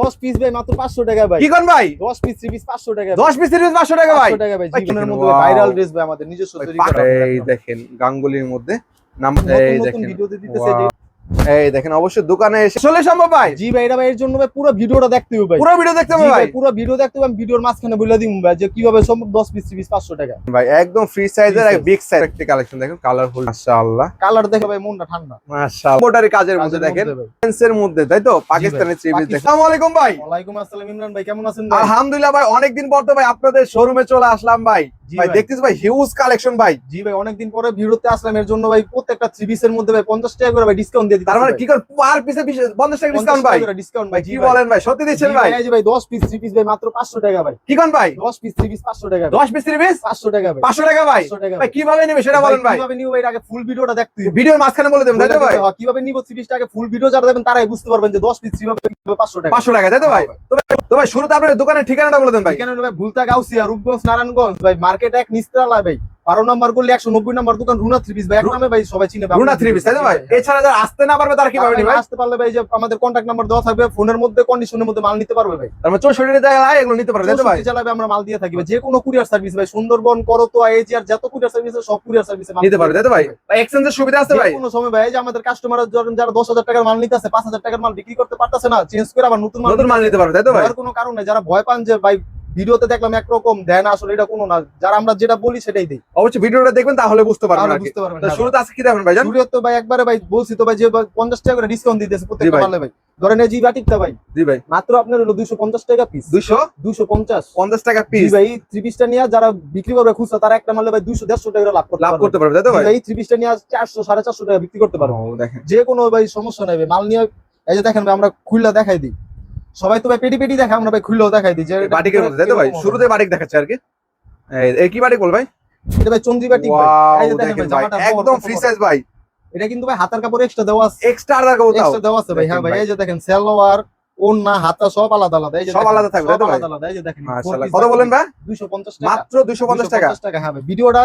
দশ পিস ভাই মাত্র পাঁচশো টাকা ভাই। কি কোন ভাই? দশ পিস থ্রি পিস পাঁচশো টাকা দশ পিস তিরিশ পাঁচশো টাকা ভাই? পাঁচশো টাকা ভাই ভাই, জীবনের মধ্যে ভাইরাল ড্রেস ভাই আমাদের নিজস্ব তৈরি করা এই দেখেন গাঙ্গুলির মধ্যে নাম এই দেখেন ভিডিওতে দিতেছে Wow. এই দেখেন অবশ্যই দোকানে এসে চলে সম্ভব ভাই। জি ভাই এটা ভাই এর জন্য ভাই পুরো ভিডিওটা দেখতে হবে ভাই। পুরো ভিডিও দেখতে হবে ভাই। পুরো ভিডিও দেখতে হবে আমি ভিডিওর মাঝখানে বলে দিব ভাই যে কীভাবে সম্ভব দশ পিস থ্রি পিস পাঁচশো টাকা। ভাই একদম ফ্রি সাইজের size. বিগ সাইজ একটি কালেকশন দেখেন কালারফুল মাশাআল্লাহ। কালার দেখে ভাই মনটা ঠান্ডা। মাশাআল্লাহ। মোটারি কাজের মধ্যে দেখেন। মধ্যে মধ্যে তাই তো? পাকিস্তানের থ্রি পিস দেখেন। আসসালামু আলাইকুম ভাই। ওয়ালাইকুম আসসালাম ইমরান ভাই কেমন আছেন ভাই? আলহামদুলিল্লাহ ভাই অনেকদিন পর তো ভাই আপনাদের শোরুমে চলে আসলাম ভাই। ভাই। দেখতেছি ভাই হিউজ কালেকশন ভাই। জি ভাই অনেকদিন পরে ভিডিওতে আসলাম এর জন্য ভাই প্রত্যেকটা থ্রি পিস এর মধ্যে ভাই পঞ্চাশ টাকা করে ভাই ডিসকাউন্ট দিয়ে দিচ্ছি তার মানে কি করে পার পিসে পঞ্চাশ টাকা ডিসকাউন্ট ভাই? ডিসকাউন্ট ভাই কি বলেন ভাই সত্যি দিচ্ছেন ভাই এই যে ভাই দশ পিস থ্রি পিস ভাই মাত্র পাঁচশো টাকা ভাই। কি কোন ভাই? দশ পিস থ্রি পিস পাঁচশো টাকা দশ পিস থ্রি পিস পাঁচশো টাকা ভাই। পাঁচশো টাকা ভাই? ভাই কীভাবে নেবে সেটা বলেন ভাই। কীভাবে নিব ভাই আগে ফুল ভিডিওটা দেখতে ভিডিওর মাঝখানে বলে দেবেন তাই ভাই? হ্যাঁ, কীভাবে নিব থ্রি পিসটা আগে ফুল ভিডিও যারা দেবেন তারাই বুঝতে পারবেন যে দশ পিস কীভাবে পাঁচশো টাকা। পাঁচশো টাকা তাই তো ভাই? তো ভাই- শুরুতে আপনার দোকানের ঠিকানাটা বলে দেন ভাই। ঠিকানাটা ভাই, ভুলতা গাউসিয়া, রূপগঞ্জ, নারায়ণগঞ্জ, ভাই, মার্কেট এক, নিস্তালা, ভাই। বারো নম্বর করলে একশো নব্বই নম্বর দোকান রুনা থ্রি পিস ভাই। এক নামে ভাই সবাই চিনে রুনা থ্রি পিস তাই ভাই? এছাড়া যারা আসতে না পারবে তারা কীভাবে নিবে ভাই? আসতে পারলে ভাই যে আমাদের কন্ট্যাক্ট নাম্বার দেওয়া থাকবে ফোনের মধ্যে কন্ডিশনের মধ্যে মাল নিতে পারবে ভাই। তার মানে চৌষট্টি জায়গায় এগুলো নিতে পারবে তাই ভাই? আমরা মাল দিয়ে থাকি। যে কোনো কুরিয়ার সার্ভিস ভাই সুন্দরবন করতোয়া এজিআর যত কুরিয়ার সার্ভিস সব কুরিয়ার সার্ভিসে নিতে পারবে তাই ভাই? এক্সচেঞ্জের সুবিধা আছে ভাই? কোনো সময় ভাই যে আমাদের কাস্টমার যারা দশ হাজার টাকার মাল নিতে আছে পাঁচ হাজার টাকার মাল বিক্রি করতে পারতেছে না চেঞ্জ করে আবার নতুন মাল নতুন মাল নিতে পারবে তাই তো ভাই? ভয়ের কোনো কারণ যারা ভয় পান যে ভাই ভিডিওতে দেখলাম একরকম দেয় না আসলে এটা কোনো না। যারা আমরা যেটা বলি সেটাই দিই। অবশ্যই ভিডিওটা দেখবেন তাহলে বুঝতে পারবেন বুঝতে পারবেন হ্যাঁ শুরুতে আজকে কি দেবেন ভাই জান শুরুতে তো ভাই একবারে ভাই বলছি তো ভাই যে ভাই পঞ্চাশ টাকা করে ডিসকাউন্ট দিতেছে প্রত্যেকটা। মালে ভাই। ধরেন এই জি বাটিকটা ভাই জি ভাই। মাত্র আপনার হলো দুইশো পঞ্চাশ টাকা পিস দুইশো? দুইশো পঞ্চাশ। পঞ্চাশ টাকা জি পিস ভাই থ্রি পিসটা নিয়ে যারা বিক্রি করবে খুচরা তারা একটা মালে ভাই দুইশো দেড়শো টাকা করে লাভ করতে লাভ করতে পারবে তাই তো ভাই? এই থ্রি পিসটা নিয়ে চারশো সাড়ে চারশো টাকা বিক্রি করতে পারবে। ও, দেখেন। যে কোনো ভাই সমস্যা নাই ভাই মাল নিয়ে এই যে দেখেন ভাই আমরা খুললা দেখাই দিই। সবাই তো ভাই পেটি পেটি দেখে আমরা ভাই খুললেও দেখাই দিই। যে বাটিকের মধ্যে তাই তো ভাই। শুরুতে বাটিক দেখাচ্ছে আর কি। এই- কি বাটিক বল ভাই? এটা ভাই চন্দ্রি বাটিক ভাই। একদম ফ্রি সাইজ ভাই। এটা কিন্তু ভাই হাতার কাপড় এক্সট্রা দেওয়া আছে। এক্সট্রা এক্সট্রা দেওয়া আছে ভাই হ্যাঁ ভাই এই যে দেখেন সালোয়ার ওন্না হাতা সব আলাদা আলাদা। এই যে সব আলাদা থাকবে, সব তাই আলাদা আলাদা এই যে দেখেন মাশাআল্লাহ। কত বলেন ভাই? 250 টাকা মাত্র 250 টাকা 250 টাকা? হবে। ভিডিওটা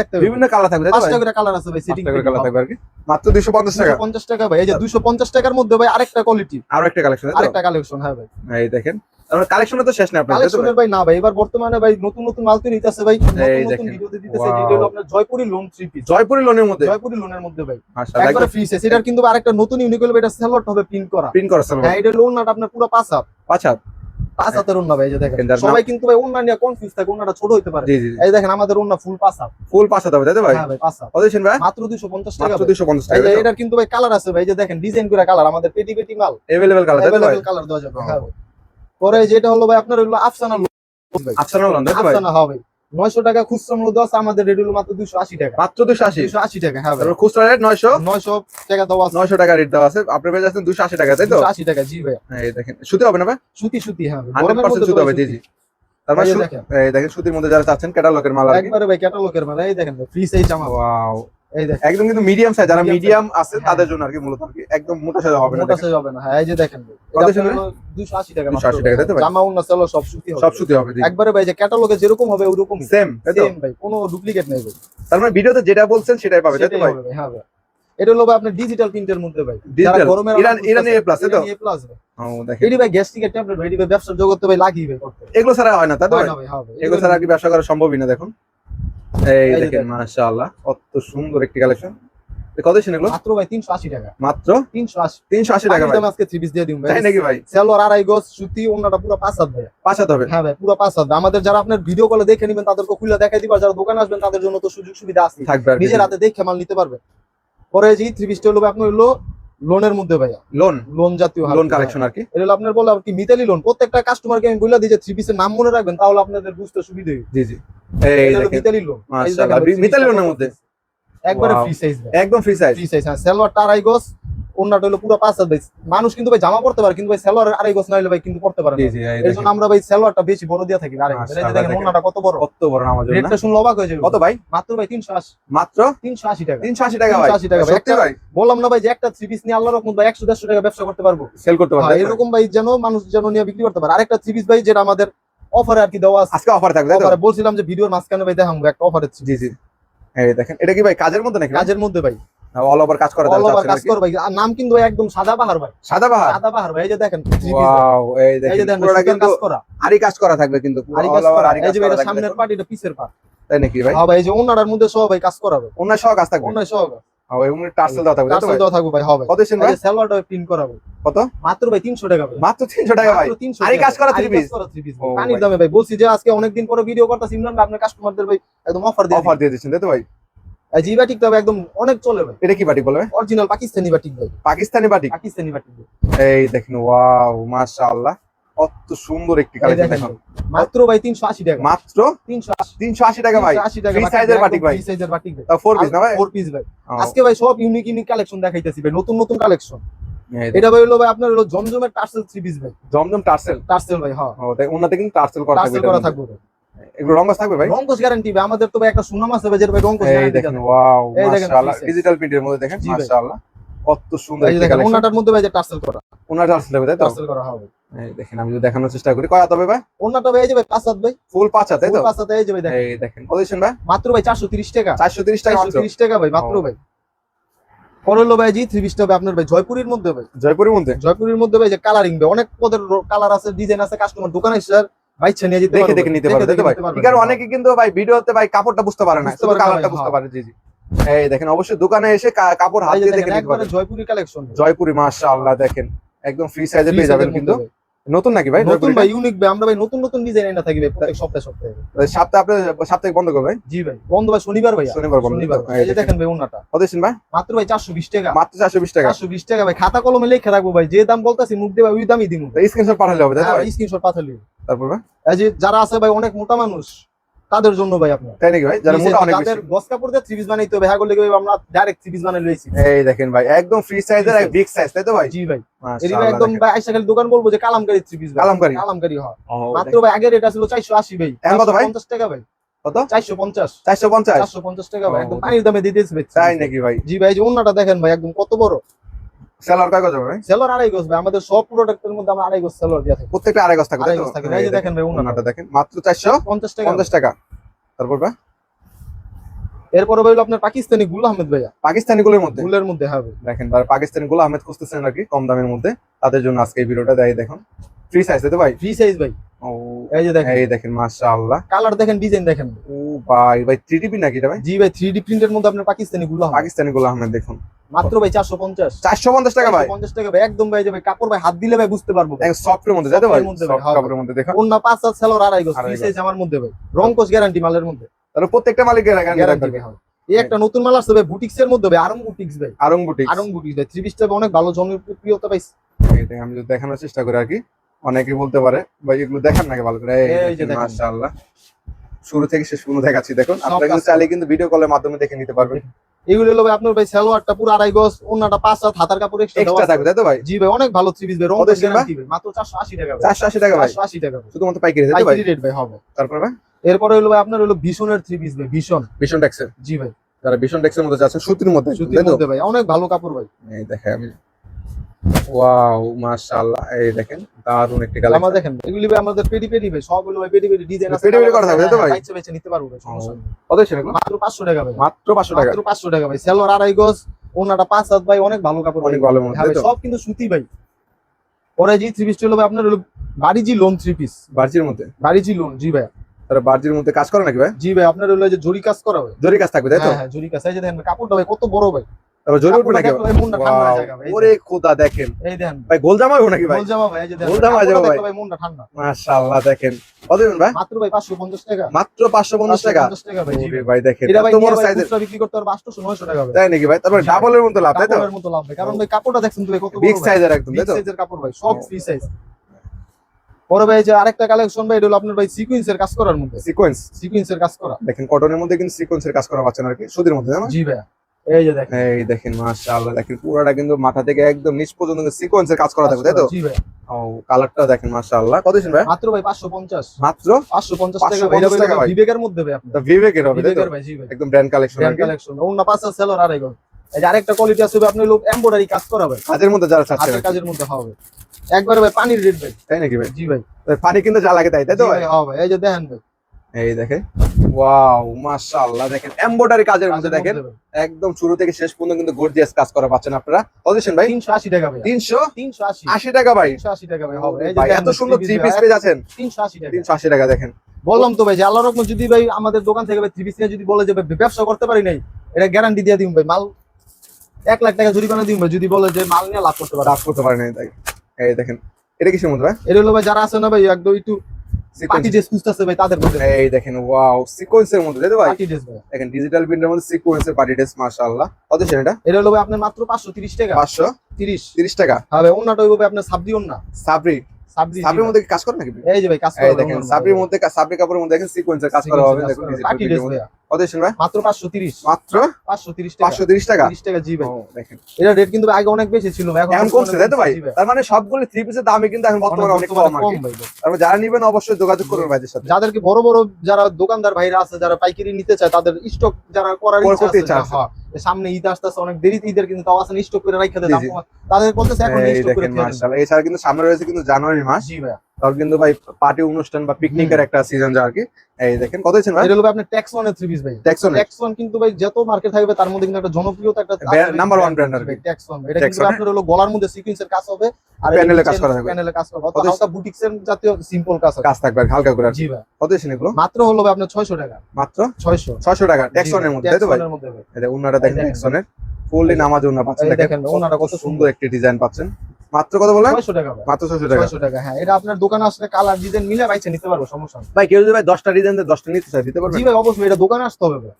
দেখতে হবে। বিভিন্ন কালার থাকবে তাই তো ভাই? কালার আছে ভাই সেটিং করে কালার থাকবে আর কি? মাত্র 250 টাকা। 250 টাকা ভাই এই যে 250 টাকার মধ্যে ভাই আরেকটা কোয়ালিটি আরও একটা কালেকশন আরেকটা কালেকশন হ্যাঁ ভাই। এই দেখেন তারপর কালেকশনে তো শেষ না আপনার তাই তো ভাই? কালেকশনের ভাই না ভাই এবার বর্তমানে ভাই নতুন নতুন মাল তৈরি হইতাছে ভাই নতুন এই নতুন দেখেন। ভিডিওতে দিতেছে Wow. যেটা হলো আপনার Jaipuri lawn three piece Jaipuri লোনের মধ্যে জয়পুরি লোনের মধ্যে ভাই মাশাআল্লাহ একবারে ফ্রি সেস এটার কিন্তু আরেকটা নতুন ইউনিক হলো এটা সেলট হবে প্রিন্ট করা প্রিন্ট করা সালোয়ার হ্যাঁ এটা লোন না আপনার পুরো পাঁচ হাত আচ্ছা পাঁচ হাতের ওন্না ভাই এই যে দেখেন এটার নাম- সবাই কিন্তু ভাই ওন্না নিয়ে কনফিউজ থাকে ওন্নাটা ছোট হইতে পারে জি জি জি। এই দেখেন আমাদের ওন্না ফুল পাঁচ হাত ফুল পাঁচ হাতে হবে তাই তো ভাই হ্যাঁ ভাই পাঁচ হাত কত দিচ্ছেন ভাই মাত্র 250 টাকা মাত্র ভাই। 250 এই টাকা যে এটার কিন্তু ভাই কালার আছে ভাই এই যে দেখেন ডিজাইন করে কালার আমাদের পেটি পেটি মাল अवेलेबल কালার তাই তো ভাই কালার দেওয়া যাবে হ্যাঁ ভাই। পরে যেটা হলো ভাই আপনার হলো আফসানা। আফসানা লোন আফসানা হবে 900 টাকা খুচরা মূল্য দেওয়া আছে আমাদের রেট হলো মাত্র 280 টাকা। মাত্র 280 280 টাকা হ্যাঁ তারপর খুচরা রেট 900 900 টাকা দেওয়া আছে। 900 টাকা রেট দেওয়া আছে। আপনি পেয়ে যাচ্ছেন 280 টাকা তাই তো? 280 টাকা জি ভাই। এই দেখেন সুতি হবে না ভাই? সুতি সুতি হ্যাঁ ভাই। 100% সুতি হবে জি জি। তারপর এই দেখেন। সুতির মধ্যে যারা চাচ্ছেন ক্যাটালগের মাল আর একবারে ভাই ক্যাটালগের মাল। এই দেখেন ফ্রি সাইজ জামা। ওয়াও একদম কিন্তু মিডিয়াম সাইজ যারা মিডিয়াম আছে হ্যাঁ। তাদের জন্য আর কি মূলত আর কি। একদম মোটা সাইজ হবে না মোটা সাইজ হবে না। হ্যাঁ এই যে দেখেন। এটা ছিল আপনার হলো 280 টাকা 280 টাকা, তাই তো ভাই? জামা সব সুতি হবে। সব সুতি হবে একবারে ভাই যে ক্যাটালগে যেরকম হবে ওরকম সেম সেম ভাই কোনো ডুপ্লিকেট নেই ভাই। তার মানে ভিডিওতে যেটা বলছেন সেটাই পাবে তাই তো ভাই? হ্যাঁ ভাই। এটা হলো ভাই আপনার ডিজিটাল প্রিন্টের মধ্যে ভাই। যারা গরমের ইরান- ইরানি plus, তাই তো? এ প্লাস ভাই। এটি ভাই গ্যাস্ট্রিকের ট্যাবলেট ভাই এটি ভাই ব্যবসার জগতে ভাই লাগিয়ে ভাই এগুলো ছাড়া হয় না তাই তো হয় এগুলো ছাড়া কি ব্যবসা করা সম্ভবই না দেখুন। এই দেখেন। মাশাআল্লাহ কত সুন্দর একটি কালেকশন কত দিচ্ছেন এগুলো? মাত্র ভাই 380 টাকা। মাত্র? 380 তিনশো আশি টাকা ভাই। আজকে থ্রি পিস দিয়ে দিন ভাই তাই নাকি ভাই? সেলোয়ার আড়াই গজ সুতি ওন্নাটা পুরো পাঁচ হাত ভাই। পাঁচ হাত হবে। হ্যাঁ ভাই পুরো পাঁচ হাত আমাদের যারা আপনার ভিডিও কলে দেখে নেবেন তাদেরকে খুলে দেখাই দিবা যারা দোকানে আসবেন তাদের জন্য তো সুযোগ সুবিধা আছে। থাকবে নিজের হাতে দেখে মাল নিতে পারবে। পরে যে থ্রি পিসটা হলো আপনার হলো লোনের মধ্যে ভাইয়া। লোন লোন জাতীয় লোন কালেকশন আর কি? এটা হলো আপনার বলে কি মিতালি লোন প্রত্যেকটা কাস্টমারকে আমি বলে দিই যে থ্রি পিসের নাম মনে রাখবেন তাহলে আপনাদের বুঝতে সুবিধা হবে জি জি। এই মিতালি লোন মিতালি লোনের মধ্যে? একবারে ফ্রি সাইজ একদম ফ্রি সাইজ ফ্রি সাইজ হ্যাঁ সেলভার আড়াই ওন্নাটা হলো পুরো পাঁচ হাত ভাই। মানুষ কিন্তু ভাই জামা পড়তে পারে কিন্তু ভাই সালোয়ার আড়াই গজ না হলে ভাই কিন্তু পড়তে পারে এই জন্য আমরা ভাই সালোয়ারটা বেশি বড় দিয়ে থাকি। আড়াই দেখেন। কত বড়। কত বড় না? রেটটা শুনলে অবাক হয়ে যাবে। কত ভাই? মাত্র ভাই তিনশো আশি। মাত্র? তিনশো আশি টাকা। তিনশো আশি টাকা ভাই। 380 টাকা ভাই। একটা- ভাই? বললাম না ভাই যে একটা থ্রি পিস নিয়ে আল্লাহ রকম ভাই একশো দেড়শো টাকা ব্যবসা করতে পারব। সেল করতে হ্যাঁ, পারবে এরকম ভাই যেন মানুষ যেন নিয়ে বিক্রি করতে পারে। আরেকটা থ্রি পিস ভাই যেটা আমাদের অফারে আর কি দেওয়া আছে। আজকে অফার থাকবে তাই বলছিলাম যে ভিডিওর মাঝখানে ভাই দেখাবো একটা অফারে জি জি। এই দেখেন এটা কি ভাই কাজের মধ্যে নাকি? কাজের মধ্যে ভাই। অল ওভার কাজ করা যাবে কাজ কর ভাই আর নাম কিন্তু একদম সাদা বাহার ভাই। সাদা বাহার সাদা বাহার ভাই এই যে দেখেন। ওয়াও এই দেখেন পুরোটা কিন্তু কাজ করা। আরি কাজ করা থাকবে কিন্তু আরি কাজ করা। এই যে এটা সামনের পার্ট এটা পিছের পার্ট তাই নাকি ভাই? হ্যাঁ ভাই এই যে ওনাটার মধ্যে সব ভাই কাজ করা ভাই ওনার সহ কাজ থাকবে? ওনার সব ও এই উনি টার্সেল দেওয়া থাকবে তাই তো টার্সেল ভাই? দেওয়া থাকবে ভাই হবে। কত দিচ্ছেন ভাই? সালোয়ারটা প্রিন্ট করা ভাই কত? মাত্র ভাই 300 টাকা ভাই। মাত্র 300 টাকা ভাই? মাত্র 300 আরি কাজ করা ভাই। three আরি piece? কাজ করা three piece ও ভাই। পানির দামে ভাই বলছি যে আজকে অনেকদিন পরে ভিডিও করতেছি ইমরান ভাই আপনার কাস্টমারদের ভাই একদম অফার দিয়ে অফার দিয়ে দিচ্ছেন তাই তো ভাই? জি বাটিক তবে একদম অনেক চলে ভাই। এটা কি বাটিক বলবে অরিজিনাল পাকিস্তানি বাটিক ভাই। পাকিস্তানি বাটিক? পাকিস্তানি বাটিক। এই দেখেন ওয়াও মাশাআল্লাহ। কত সুন্দর একটি কালেকশন দেখেন মাত্র ভাই 380 টাকা। মাত্র 380 380 টাকা ভাই। 380 টাকা Free size বাটিক ভাই। ফ্রি সাইজের বাটিক ভাই। ফোর পিস না ভাই? ফোর পিস ভাই। আজকে ভাই সব ইউনিক ইউনিক কালেকশন দেখাইতেছি ভাই নতুন নতুন কালেকশন এটা ভাই হলো ভাই আপনার হলো জমজমের টার্সেল থ্রি পিস ভাই। জমজম টার্সেল? টার্সেল ভাই হ্যাঁ। ওনাতে কিন্তু টার্সেল করা থাকবে করা থাকবে এগুলো থাকবে ভাই? গ্যারান্টি ভাই আমাদের তো ভাই একটা সুনাম আছে ভাই যেটা ভাই এই দেখেন ওয়াও মাশাআল্লাহ ডিজিটাল প্রিন্টের মধ্যে দেখেন মাশাআল্লাহ কত সুন্দর এই দেখেন ওনাটার মধ্যে ভাই যে টার্সেল করা। ওনার টার্সেল হবে তাই তো? টার্সেল করা হবে এই দেখেন আমি যদি দেখানোর চেষ্টা করি কয় হবে ভাই? ওনাটা ভাই এই যে ভাই পাঁচ হাত ভাই। ফুল পাঁচ হাত তাই তো? পাঁচ হাত এই যে ভাই দেখেন। এই দেখেন দিচ্ছেন ভাই? মাত্র ভাই 430 টাকা। 430 টাকা মাত্র। 430 টাকা ভাই মাত্র ভাই। পরে হলো ভাই জি থ্রি পিসটা হবে আপনার ভাই জয়পুরের মধ্যে ভাই। জয়পুরের মধ্যে? জয়পুরের মধ্যে ভাই যে কালারিং ভাই অনেক পদের কালার আছে ডিজাইন আছে কাস্টমার দোকানে স্যার বাইচ্ছা নিয়ে যেতে দেখে দেখে নিতে পারবে ভাই? কারণ অনেকে কিন্তু ভাই ভিডিওতে ভাই কাপড়টা বুঝতে পারে না শুধু কালারটা বুঝতে। পারে জি জি। এই দেখেন অবশ্যই দোকানে এসে কাপড় হাত দিয়ে দেখে নিতে একবারে পারবেন জয়পুরি কালেকশন জয়পুরি মাশাআল্লাহ দেখেন একদম ফ্রি সাইজে পেয়ে যাবেন কিন্তু। নতুন নাকি ভাই? নতুন ভাই ইউনিক ভাই আমরা ভাই নতুন নতুন ডিজাইন এনে থাকি ভাই প্রত্যেক সপ্তাহে সপ্তাহে। সপ্তাহে আপনি সপ্তাহে বন্ধ করবে ভাই? জি ভাই বন্ধ ভাই শনিবার ভাই শনিবার বন্ধ। শনিবার। এই যে দেখেন। ভাই ওনাটা কত দিন ভাই? মাত্র ভাই 420 টাকা। মাত্র চারশো বিশ টাকা। 420 টাকা ভাই। খাতা কলমে লিখে রাখব ভাই। যে দাম বলতাছি মুখ দিয়ে ভাই ওই দামই দিমু। স্ক্রিনশট পাঠালে হবে তাই স্ক্রিনশট পাঠালে। তারপর ভাই? এই যে যারা আছে ভাই অনেক মোটা মানুষ তাদের জন্য ভাই আপনার। তাই নাকি ভাই? যারা মোটা অনেক বেশি। যাদের গস কাপড় দিয়ে থ্রি পিস বানাইতে হবে হ্যাঁ করলে কি ভাই আমরা ডাইরেক্ট থ্রি পিস বানাই লইছি? এই দেখেন ভাই একদম ফ্রি সাইজের size। বিগ সাইজ তাই তো ভাই? জি ভাই। মাশাআল্লাহ একদম ভাই আইসা খালি দোকান বলব যে কালামকারী থ্রি পিস কালামকারী? কালামকারী হয়। মাত্র ভাই আগের রেট ছিল 480 ভাই। এখন কত ভাই? 450 টাকা ভাই। কত? 450 চারশো পঞ্চাশ? 450 টাকা ভাই একদম পানির দামে দিতেছে ভাই। তাই নাকি ভাই? জি ভাই এই যে ওন্নাটা দেখেন ভাই একদম কত বড়? সেলার কয় গজ ভাই? সেলর আড়াই গজ ভাই। আমাদের সব প্রোডাক্টের মধ্যে আমরা আড়াই গজ সেলর দিয়ে থাকি। প্রত্যেকটা আড়াই গজ থাকে আড়াই গজ থাকে। এই যে দেখেন ভাই ওনাটা দেখেন। মাত্র চারশো 50 টাকা। পঞ্চাশ টাকা। তারপর ভাই? এরপরে ভাই আপনার পাকিস্তানি গুল আহমেদ ভাইয়া। পাকিস্তানি গুলের মধ্যে? গুলের মধ্যে হবে দেখেন ভাই পাকিস্তানি গুলো আহমেদ খুঁজতেছেন আর কি কম দামের মধ্যে? তাদের জন্য আজকে এই ভিডিওটা দেয় দেখুন। ফ্রি সাইজ তো ভাই? ফ্রি সাইজ ভাই। ও এই যে দেখেন। এই দেখেন মাশাআল্লাহ। কালার দেখেন ডিজাইন দেখেন। ও ভাই ভাই থ্রি ডিপি নাকি এটা ভাই? জি ভাই থ্রি ডি প্রিন্টের মধ্যে আপনার পাকিস্তানি গুলো পাকিস্তানি গুলো আহমেদ দেখুন। মাত্র ভাই চারশো পঞ্চাশ। চারশো পঞ্চাশ টাকা ভাই? পঞ্চাশ টাকা ভাই একদম ভাই যে ভাই কাপড় ভাই হাত দিলে ভাই বুঝতে পারব ভাই। সফটের মধ্যে তাই ভাই? Soft হ্যাঁ। কাপড়ের মধ্যে দেখুন। অন্য পাঁচ হাত সেলর আড়াই গজ ফ্রি সাইজ আমার মধ্যে ভাই। রংকোশ গ্যারান্টি মালের মধ্যে। তাহলে প্রত্যেকটা মালিকের গ্যারান্টি গ্যারান্টি হ্যাঁ। এই একটা নতুন মাল আসছে ভাই বুটিক্স এর মধ্যে ভাই আরং বুটিক্স ভাই। আরং বুটিক আরং বুটিক্স ভাই থ্রি পিসটা অনেক ভালো জনপ্রিয়তা পাইছে আমি যদি দেখানোর চেষ্টা করি আর কি। অনেকে বলতে পারে ভাই এগুলো দেখান নাকি ভালো করে? মাশাআল্লাহ। শুরু থেকে শেষ পর্যন্ত দেখাচ্ছি। দেখুন আপনারা কিন্তু চাইলে কিন্তু ভিডিও কলের মাধ্যমে দেখে নিতে পারবেন। এগুলো হলো ভাই আপনার ভাই সালোয়ারটা পুরো আড়াই গজ অন্যটা পাঁচ হাত হাতার কাপড় এক্সট্রা এক্সট্রা থাকবে তাই তো ভাই? জি ভাই অনেক ভালো থ্রি পিস ভাই ছিল ভাই? মাত্র চারশো আশি টাকা ভাই। চারশো আশি টাকা ভাই? চারশো আশি টাকা ভাই। শুধুমাত্র পাইকারি তো ভাই? পাইকারি রেট ভাই হবে। তারপর ভাই? এরপরে হলো ভাই আপনার হলো ভীষণের থ্রি পিস ভাই ভীষণ। ভীষণ ট্যাক্সের জি ভাই। যারা ভীষণ ট্যাক্সের মধ্যে যাচ্ছেন সুতির মধ্যে সুতির মধ্যে ভাই অনেক ভালো কাপড় ভাই। এই দেখে আমি ওয়াও মাশাআল্লাহ। এই দেখেন দারুণ একটি কালেকশন দেখেন এগুলি ভাই আমাদের পেটি পেটি ভাই সবগুলো ভাই পেটি পেটি ডিজাইন আছে। পেটি পেটি করা থাকবে, তো ভাই? বাইচে বাইচে নিতে পারব ভাই সমস্যা নেই। কত মাত্র 500 টাকা ভাই। মাত্র পাঁচশো টাকা। মাত্র 500 টাকা ভাই। সেলর আড়াই গজ ওনাটা পাঁচ হাত ভাই অনেক ভালো কাপড় অনেক ভালো মনে হ্যাঁ হয়? সব কিন্তু সুতি ভাই। পরে জি থ্রি পিস হলো ভাই আপনার হলো বাড়িজি লোন থ্রি পিস বার্জির মধ্যে? বাড়িজি লোন জি ভাই। তারা বার্জির মধ্যে কাজ করে নাকি ভাই? জি ভাই আপনার হলো যে জরি কাজ করা ভাই জরি কাজ থাকবে তাই তো? হ্যাঁ হ্যাঁ জরি কাজ এই যে দেখেন কাপড়টা ভাই কত বড় ভাই। তারপর উঠবে নাকি ওরে খোদা দেখেন। যে- এই দেখেন। ভাই গোল জামা হবে নাকি ভাই? গোল জামা ভাই এই যে দেখেন গোল জামা যাবে ভাই। ভাই মনটা ঠান্ডা। মাশাআল্লাহ দেখেন। কত দিবেন ভাই? মাত্র ভাই 550 টাকা। মাত্র পাঁচশো পঞ্চাশ টাকা? 550 টাকা ভাই ওরে ভাই। ভাই দেখেন এটা ভাই এত নিয়ে বড় ভাই সাইজের খুচরা বিক্রি করতে পারবে 800 900 টাকা ভাই। তাই নাকি ভাই? তারপর ডাবলের মতো লাভ তাই তো? কাপড়ের মতো লাভ ভাই কারণ ভাই কাপড়টা দেখছেন তো কত বিগ সাইজের একদম তাই তো? সাইজের কাপড় ভাই সব ফ্রি সাইজ পরে ভাই যে আরেকটা কালেকশন ভাই এটা হলো আপনার ভাই সিকোয়েন্সের কাজ করার মধ্যে। সিকোয়েন্স সিকোয়েন্সের কাজ করা। দেখেন কটনের মধ্যে কিন্তু সিকোয়েন্সের কাজ করা পাচ্ছেন আর কি সুতির মধ্যে না? জি ভাই এই যে দেখেন। এই দেখেন মাশাআল্লাহ দেখেন পুরোটা কিন্তু মাথা থেকে একদম নিচ পর্যন্ত সিকোয়েন্সের কাজ করা থাকবে তাই তো? জি ভাই। ও কালারটা দেখেন মাশাআল্লাহ। কত ভাই? মাত্র ভাই 550 মাত্র? 550 টাকা ভাই 550 এটা টাকা ভাই। ভাই। বিবেকের মধ্যে ভাই আপনার। বিবেকের হবে তাই তো? একদম ব্র্যান্ড কালেকশন ব্র্যান্ড কালেকশন সেলর গজ এই যে আরেকটা কোয়ালিটি আছে আপনি লোক এমব্রয়ডারি কাজ করা ভাই। কাজের মধ্যে যারা হাতের কাজের মধ্যে হবে। একবারে ভাই পানির রেট ভাই। তাই নাকি ভাই? জি ভাই। পানি কিন্তু যা লাগে তাই তাই তো ভাই? হ্যাঁ ভাই এই যে দেখেন ভাই এই দেখেন। ওয়াও মাশাআল্লাহ দেখেন এমব্রয়ডারি কাজের মধ্যে দেখেন একদম শুরু থেকে শেষ পর্যন্ত কিন্তু গর্জিয়াস কাজ করা পাচ্ছেন আপনারা। কতছেন ভাই? তিনশো আশি টাকা ভাই। তিনশো তিনশো আশি। আশি টাকা ভাই। তিনশো আশি টাকা ভাই হবে এই যে এত সুন্দর থ্রি পিস যাচ্ছেন? তিনশো আশি টাকা। তিনশো আশি টাকা দেখেন। বললাম তো ভাই যে আল্লাহ রকম যদি ভাই আমাদের দোকান থেকে ভাই থ্রি পিস নিয়ে যদি বলে যে ব্যবসা করতে পারি নাই এটা গ্যারান্টি দিয়ে দিন ভাই। মাল এক লাখ টাকা জরিমানা দিন ভাই যদি বলে যে মাল নিয়ে লাভ করতে পারে। লাভ করতে পারেন তাই। এই দেখেন এটা কিসের মধ্যে ভাই? এটা হলো ভাই যারা আছে না ভাই একদম একটু পার্টি ড্রেস খুঁজতেছে ভাই তাদের মধ্যে। এই দেখেন ওয়াও সিকোয়েন্সের মধ্যে তাই তো ভাই? পার্টি ড্রেস ভাই। দেখেন ডিজিটাল প্রিন্টের মধ্যে সিকোয়েন্সের পার্টি ড্রেস মাশাআল্লাহ। কত ছেন এটা? এটা হলো ভাই আপনার মাত্র পাঁচশো তিরিশ টাকা। পাঁচশো তিরিশ। তিরিশ টাকা। হবে অন্যটা ওইভাবে ভাই আপনার সাবরি সাবরি সাবরি। সাবরির মধ্যে কাজ করে নাকি? এই যে ভাই কাজ এই দেখেন সাবরির মধ্যে সাবরি কাপড়ের মধ্যে দেখেন সিকোয়েন্সের কাজ করা হবে। দেখুন digital পার্টি print ড্রেস এর মধ্যে। ভাই কত ছেন ভাই? মাত্র পাঁচশো তিরিশ। মাত্র? পাঁচশো তিরিশ টাকা। পাঁচশো তিরিশ টাকা? তিরিশ টাকা জি ভাই। দেখেন। এটা রেট কিন্তু আগে অনেক বেশি ছিল ভাই, এখন কমছে তাই তো ভাই? তার মানে সবগুলো থ্রি পিসের দামই কিন্তু এখন বর্তমানে অনেক কম ভাই ভাই। তারপর যারা নিবেন অবশ্যই যোগাযোগ করবেন ভাইদের সাথে। যাদেরকে বড় বড় যারা দোকানদার ভাইরা আছে যারা পাইকারি নিতে চায় তাদের স্টক যারা করার ইচ্ছা আছে, সামনে ঈদ আসতেছে অনেক দেরি ঈদের কিন্তু তাও আসেন স্টক করে রাখতে দাম তাদের বলতেছে এখন স্টক করে মাশাআল্লাহ। এছাড়া কিন্তু সামনে রয়েছে কিন্তু জানুয়ারি মাস। জি ভাই তারপর কিন্তু ভাই পার্টি অনুষ্ঠান বা পিকনিকের একটা সিজন যা আর কি। এই দেখেন কত ভাই? এটা হলো আপনার ট্যাক্স ওয়ানের থ্রি পিস ভাই। ট্যাক্সনের ট্যাক্স ওয়ান কিন্তু ভাই যত মার্কেট থাকবে তার মধ্যে কিন্তু একটা জনপ্রিয়তা একটা number one brand আর কি। ট্যাক্স ওয়ান এটা কিন্তু আপনার হলো গলার মধ্যে সিকোয়েন্সের কাজ হবে আর এ কাজ করা থাকবে। প্যানেলে কাজ করবে কত- হালকা বুটিক্সের জাতীয় সিম্পল কাজ কাজ থাকবে আর হালকা করে জি ভাই। কত ছেন এগুলো মাত্র হলো ভাই আপনার 600 টাকা। মাত্র? 600 ছয়শো টাকা। ট্যাক্সনের মধ্যে তাই তো ভাই? এর যে উন্নাটা দেখেন দেখেন। ট্যাক্সনের ফুললি নামাজ উন্না পাচ্ছেন। দেখেন ওনাটা কত সুন্দর একটি ডিজাইন পাচ্ছেন। মাত্র কত বললেন? 600 টাকা মাত্র ছয়শো টাকা। 600 টাকা হ্যাঁ। এটা আপনার দোকানে আসলে কালার ডিজাইন মিলে বাইছে নিতে পারব সমস্যা নেই। ভাই কেউ যদি ভাই দশটা ডিজাইন দেয় দশটা নিতে চায় দিতে পারবেন জি ভাই অবশ্যই এটা দোকানে আসতে হবে ভাই।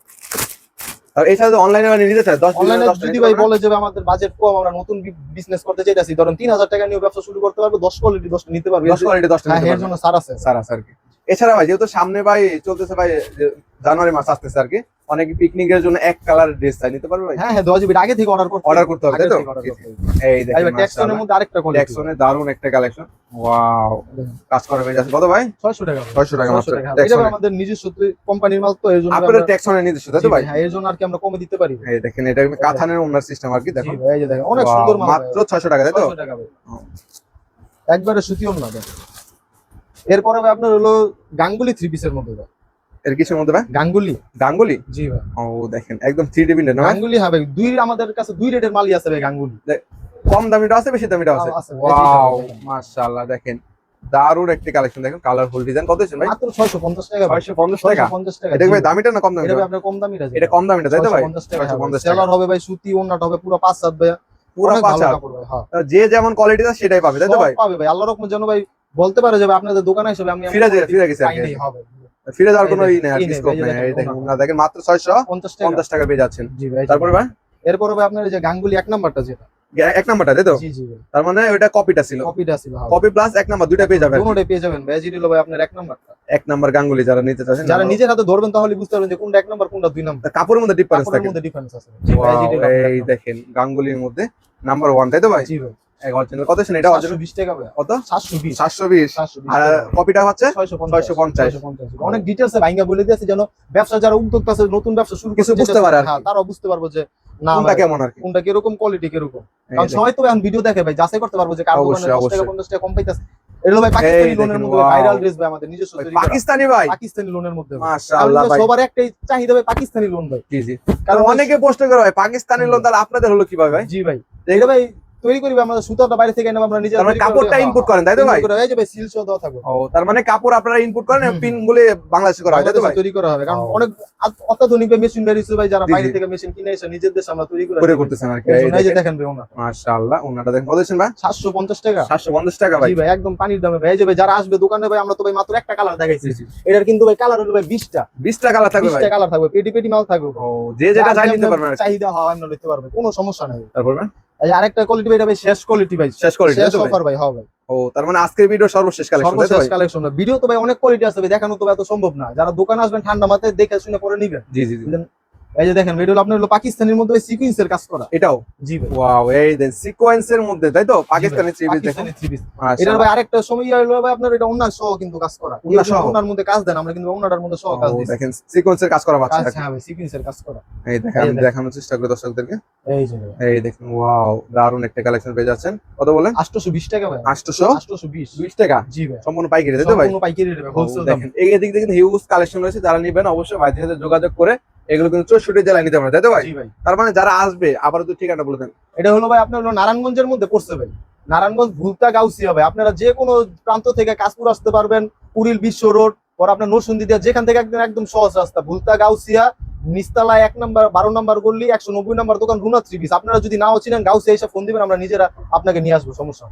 আর এছাড়া অনলাইনে মানে নিতে চায় দশ অনলাইনে যদি ভাই বলে যে আমাদের বাজেট কম আমরা নতুন বিজনেস করতে চাইতেছি ধরেন 3000 টাকা নিয়ে ব্যবসা শুরু করতে পারব 10 কোয়ালিটি 10 নিতে পারবে। কোয়ালিটি হ্যাঁ এর জন্য সার আছে। স্যার আছে আর কি। এছাড়া ভাই যেহেতু সামনে ভাই চলতেছে ভাই জানুয়ারি মাস আসতেছে আর কি অনেকে পিকনিকের জন্য এক কালার ড্রেস চাই নিতে পারবে হ্যাঁ হ্যাঁ দেওয়া যাবে এটা আগে থেকে অর্ডার করতে অর্ডার করতে হবে তাই তো? এই দেখেন ট্যাক্সনের মধ্যে আরেকটা কোয়ালিটি ট্যাক্সনের দারুণ একটা কালেকশন ওয়াও কাজ করে ভাই যাচ্ছে কত ভাই? 600 টাকা 600 টাকা মাত্র। এটা আমাদের নিজস্ব কোম্পানির মাল তো এর জন্য আপনাদের আমরা- ট্যাক্সনের নিজস্ব তাই তো ভাই? হ্যাঁ এর জন্য আর কি আমরা কমে দিতে পারি। এই দেখেন এটা কাথানের ওনার সিস্টেম আর কি জি দেখুন। এই যে দেখেন অনেক সুন্দর মাল মাত্র 600 টাকা তাই তো? 600 টাকা একবারে সুতিও না ভাই। এরপরে আপনার হলো গাঙ্গুলি থ্রি পিসের মধ্যে এর কিসের মধ্যে ভাই? গাঙ্গুলি। গাঙ্গুলি? জি ভাই। ও দেখেন একদম 3D প্রিন্টেড না গাঙ্গুলি হবে দুই আমাদের কাছে দুই রেটের মালই আছে ভাই গাঙ্গুলি। কম দামিটা আছে বেশি দামিটা আছে। ওয়াও। মাশাআল্লাহ দেখেন দারুণ একটি কালেকশন দেখেন কালারফুল ডিজাইন কত ভাই? মাত্র 650 টাকা 650 টাকা? 650 টাকা এটা ভাই দামিটা না কম এটা দামিটা ভাই আপনার কম দামি এটা কম দামিটা তাই তো ভাই? 650 টাকা 650 টাকা সেলার হবে ভাই সুতি ওন্নাটা হবে পুরো পাঁচ সাত ভাই। পুরো পাঁচা ভাই হ্যাঁ। যে যেমন কোয়ালিটি আছে সেটাই পাবে তাই তো ভাই? পাবে ভাই। আল্লাহর রকম যেন ভাই বলতে পারে যে ভাই আপনাদের দোকানে হিসেবে আমি ফিরে ফিরে গেছে হবে। ফিরে যাওয়ার কোনো ই নেই আর স্কোপ নেই এই দেখেন না দেখেন মাত্র 650 50 টাকা। পেয়ে যাচ্ছেন। জি ভাই তারপরে ভাই? এরপরে ভাই আপনার যে গাঙ্গুলি এক নাম্বারটা যেটা। এক নাম্বারটা তাই তো? জি জি ভাই। তার মানে ওটা কপিটা ছিল। কপিটা ছিল হ্যাঁ। কপি প্লাস এক নাম্বার দুইটা পেয়ে যাবেন। দুটোটাই পেয়ে যাবেন ভাই জিটি ভাই আপনার এক নাম্বারটা। এক নাম্বার গাঙ্গুলি যারা নিতে চাচ্ছেন যারা নিজের হাতে ধরবেন তাহলে বুঝতে পারবেন যে কোনটা এক নাম্বার কোনটা দুই নাম্বার। কাপড়ের মধ্যে ডিফারেন্স থাকে। কাপড়ের মধ্যে ডিফারেন্স আছে। এই দেখেন গাঙ্গুলির মধ্যে নাম্বার ওয়ান তাই তো ভাই? জি ভাই। অরিজিনাল কত ছিল এটা অরিজিনাল 720 টাকা কত? 720 720 আর কপিটা হচ্ছে? 650 650 650 অনেক ডিটেইলসে ভাইঙ্গা বলে দিয়েছে যেন ব্যবসা যারা উদ্যোক্তা আছে নতুন ব্যবসা শুরু কিছু করতে বুঝতে পারে হ্যাঁ তারাও বুঝতে পারব যে না কোনটা কেমন আর কি? কোয়ালিটি কারণ সবাই তো এখন ভিডিও দেখে ভাই যাচাই করতে পারব যে কার অবশ্যই, দোকানে 10 টাকা অবশ্যই। 50 টাকা কম পাইতাছে। এটা ভাই পাকিস্তানি লোনের মধ্যে ভাইরাল ড্রেস ভাই আমাদের নিজস্ব তৈরি। পাকিস্তানি ভাই? পাকিস্তানি লোনের মধ্যে মাশাআল্লাহ ভাই। সবার একটাই চাহিদা ভাই পাকিস্তানি লোন ভাই। জি জি। কারণ কারণ অনেকে প্রশ্ন করে ভাই পাকিস্তানি লোন তাহলে আপনাদের হলো কীভাবে ভাই? জি ভাই। এটা ভাই তৈরি করি ভাই, আমাদের সুতাটা বাইরে থেকে আমরা নিজে মানে কাপড়টা ইনপুট করেন তাই তো ভাই? এই যে ভাই সিল সহ দেওয়া থাকবে। ও তার মানে কাপড় আপনারা ইনপুট করেন পিন গুলি বাংলাদেশে করা হয় তাই তো ভাই? তৈরি করা হবে কারণ অনেক অত্যাধুনিক মেশিন বেরিয়েছে ভাই যারা বাইরে থেকে মেশিন কিনে এসে নিজের দেশে আমরা তৈরি করে করে করতেছেন আর কি এই যে দেখেন। ভাই ওনা মাশাআল্লাহ ওনাটা দেখেন কত ভাই? 750 টাকা। 750 টাকা ভাই। জি ভাই একদম পানির দামে ভাই এই যে ভাই যারা আসবে দোকানে ভাই আমরা তো ভাই মাত্র একটা কালার দেখাইছি। এটার কিন্তু ভাই কালার হলো ভাই 20টা 20 টাকা কালার থাকবে ভাই। 20টা কালার থাকবে পেটি পেটি মাল থাকবে। ও যে যেটা চাই নিতে পারবে চাহিদা হয় আমরা নিতে পারব কোনো সমস্যা নাই। তারপর আরেকটা কোয়ালিটি ভাই এটা ভাই শেষ কোয়ালিটি ভাই। শেষ কোয়ালিটি শেষ অফার ভাই? হ্যাঁ ভাই ও তার মানে আজকের ভিডিও সর্বশেষ কালেকশন সর্বশেষ কালেকশন ভিডিও তো ভাই অনেক কোয়ালিটি আছে ভাই দেখানো তো এত সম্ভব না। যারা দোকানে আসবেন ঠান্ডা মাথায় দেখে শুনে পরে নিবেন। জি জি এই যে দেখেন এটা হলো আপনার হলো পাকিস্তানের মধ্যে সিকুয়েন্সের কাজ করা। এটাও? জি ভাই। ওয়াও এই দেন সিকোয়েন্সের মধ্যে তাই তো? পাকিস্তানি থ্রি পিস দেখুন। এটার ভাই আরেকটা সময় হলো ভাই আপনার এটা ওনার সহ কিন্তু কাজ করা। ওড়না সহ? ওনার মধ্যে কাজ দেন আমরা কিন্তু ওনাটার মধ্যে সহ কাজ দিচ্ছি দেখেন সিকোয়েন্সের কাজ করা কাজ হ্যাঁ ভাই সিকুয়েন্সের কাজ করা। এই দেখেন আমি দেখানোর চেষ্টা করি দর্শকদেরকে। এই যে এই দেখুন ওয়াও দারুণ একটা কালেকশন পেয়ে যাচ্ছেন। কত বলেন? 820 টাকা ভাই। 800 820 বিশ। টাকা? জি ভাই। সম্পূর্ণ পাইকারি তাই তো ভাই? সম্পূর্ণ পাইকারি রেট হোলসেল দেখেন এই দিক থেকে হিউজ কালেকশন রয়েছে যারা নিবেন অবশ্যই ভাইদের সাথে যোগাযোগ করে এগুলো কিন্তু চৌষট্টি জেলায় নিতে পারে তাই তো ভাই? তার মানে যারা আসবে আবার তো ঠিকানা বলে দেন। এটা হলো ভাই আপনার নারায়ণগঞ্জের মধ্যে পড়ছে ভাই। নারায়ণগঞ্জ ভুলতা গাউসিয়া ভাই। আপনারা যে কোনো প্রান্ত থেকে কাশপুর আসতে পারবেন কুড়িল বিশ্ব রোড পর আপনার নরসুন্দি দিয়ে যেখান থেকে একদম একদম সহজ রাস্তা। ভুলতা গাউসিয়া নিস্তালা এক নাম্বার বারো নাম্বার গল্লি একশো নব্বই নাম্বার দোকান রুনা থ্রি আপনারা যদি নাও চিনেন গাউসিয়া এসে ফোন দিবেন আমরা নিজেরা আপনাকে নিয়ে আসব সমস্যা।